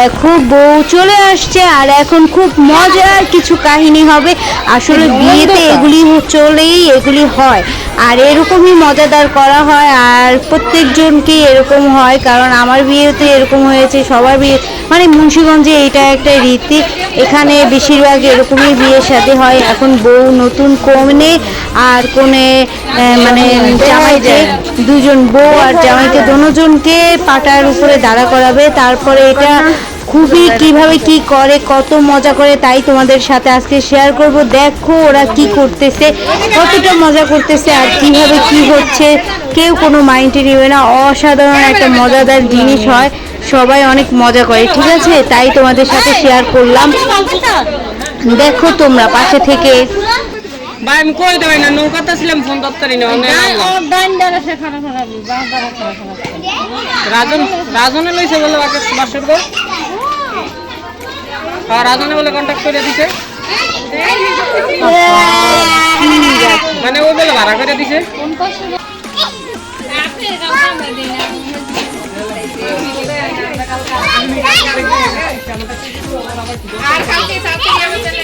দেখো বউ চলে আসছে আর এখন খুব মজার কিছু কাহিনী হবে। আসলে বিয়েতে এগুলি চলেই এগুলি হয়। আর এরকমই মজাদার করা হয় আর প্রত্যেকজনকে এরকম হয় কারণ আমার বিয়েতে এরকম হয়েছে সবার বিয়ে মানে মুন্সিগঞ্জে এটা একটা রীতি। এখানে বেশিরভাগ এরকমই বিয়ের সাথে হয়। এখন বউ নতুন কনে আর কোনে মানে জামাইকে দুজন বউ আর জামাইকে দুজনকে পাটার উপরে দাঁড়া করাবে। তারপরে এটা খুবই কীভাবে কি করে কত মজা করে তাই তোমাদের সাথে আজকে শেয়ার করব। দেখো ওরা কি করতেছে কতটা মজা করতেছে আর কীভাবে কি হচ্ছে। কেউ কোনো মাইন্ডে নেবে না। অসাধারণ একটা মজাদার জিনিস হয়। সবাই অনেক মজা করে ঠিক আছে? তাই তোমাদের সাথে শেয়ার করলাম। দেখো তোমরা পাশে থেকে। ভাই আমি কই দেবে না? নৌকাতে ছিলাম ফোন দপ্তরি না রাজন রাজনে লইছে বলে বাকে বাসর গো আর রাজনে বলে কন্টাক্ট করে দিছে। মানে ও বলে ভাড়া করে দিছে। আমরা গেছি দেরি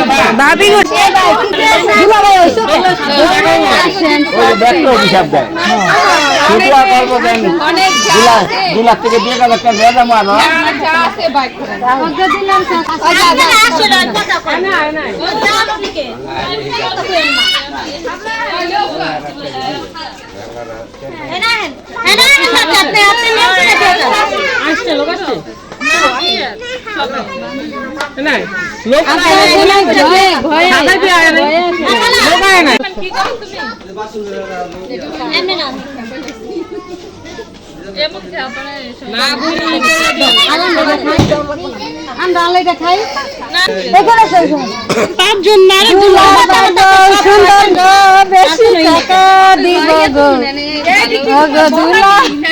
ভাবি মানো নাই লোক সাদা কি আয় নাই লোক আয় নাই না বুঝি বেশি টাকা দিব গো ইয়া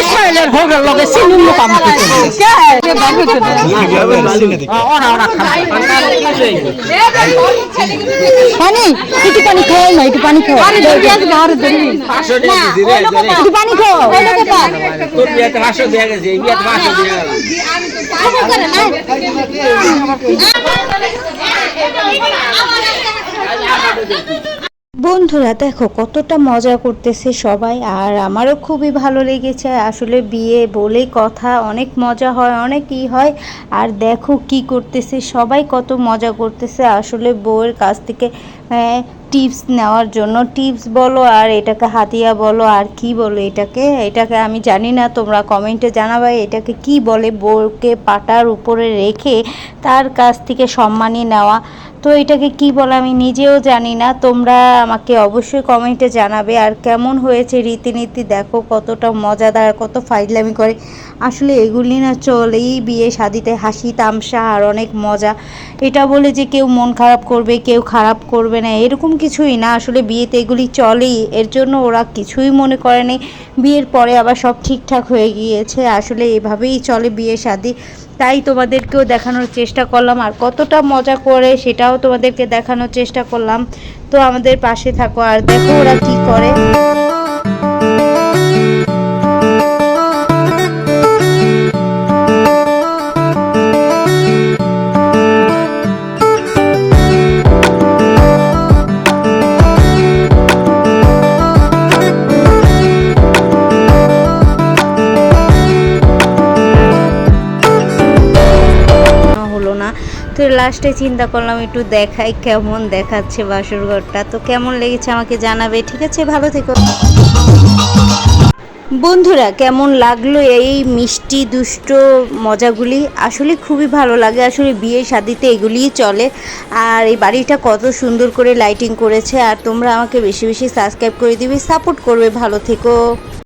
ইসরায়েলের হোগের লগে সিনেম কাম পানি একটু পানি খাও না একটু পানি খাও পানি খাও বন্ধুরা, দেখো কতটা মজা করতেছে সবাই, আর আমারও খুবই ভালো লেগেছে। আসলে বিয়ে বলে কথা, অনেক মজা হয়, অনেক ই হয়। আর দেখো কি করতেছে, সবাই কত মজা করতেছে। আসলে বউয়ের কাছ থেকে টিপস নেওয়ার জন্য। টিপস বলো আর এটাকে হাতিয়া বলো আর কি বলো এটাকে। এটাকে আমি জানি না, তোমরা কমেন্টে জানাবে এটাকে কি বলে বউকে পাটার উপরে রেখে তার কাছ থেকে সম্মানী নেওয়া। তো এটাকে কি বলে আমি নিজেও জানি না, তোমরা আমাকে অবশ্যই কমেন্টে জানাবে। আর কেমন হয়েছে রীতিনীতি দেখো কতটা মজাদার, কত ফাইজলামি করে। আসলে এগুলি না চলেই বিয়ে শাদিতে হাসি, তামসা আর অনেক মজা। এটা বলে যে কেউ মন খারাপ করবে, কেউ খারাপ করবে না, এরকম কিছুই না। আসলে বিয়েতে এগুলি চলেই, এর জন্য ওরা কিছুই মনে করেনি বিয়ের পরে আবার সব ঠিকঠাক হয়ে গিয়েছে, আসলে এভাবেই চলে বিয়ে শাদি। তাই তোমাদেরকেও দেখানোর চেষ্টা করলাম। আর কতটা মজা করে সেটাও তোমাদেরকে দেখানোর চেষ্টা করলাম। তো আমাদের পাশে থাকো, আর দেখো ওরা কি করে। তো লাস্টে চিন্তা করলাম, একটু দেখাই কেমন দেখাচ্ছে বাসর ঘরটা তো কেমন লেগেছে আমাকে জানাবে, ঠিক আছে? ভালো থেকো। বন্ধুরা, কেমন লাগল এই মিষ্টি, দুষ্ট মজাগুলি? আসলে খুবই ভালো লাগে। আসলে বিয়ে শাদিতে এগুলিই চলে। আর এই বাড়িটা কত সুন্দর করে লাইটিং করেছে। আর তোমরা আমাকে বেশি বেশি সাবস্ক্রাইব করে দিবে সাপোর্ট করবে। ভালো থেকো।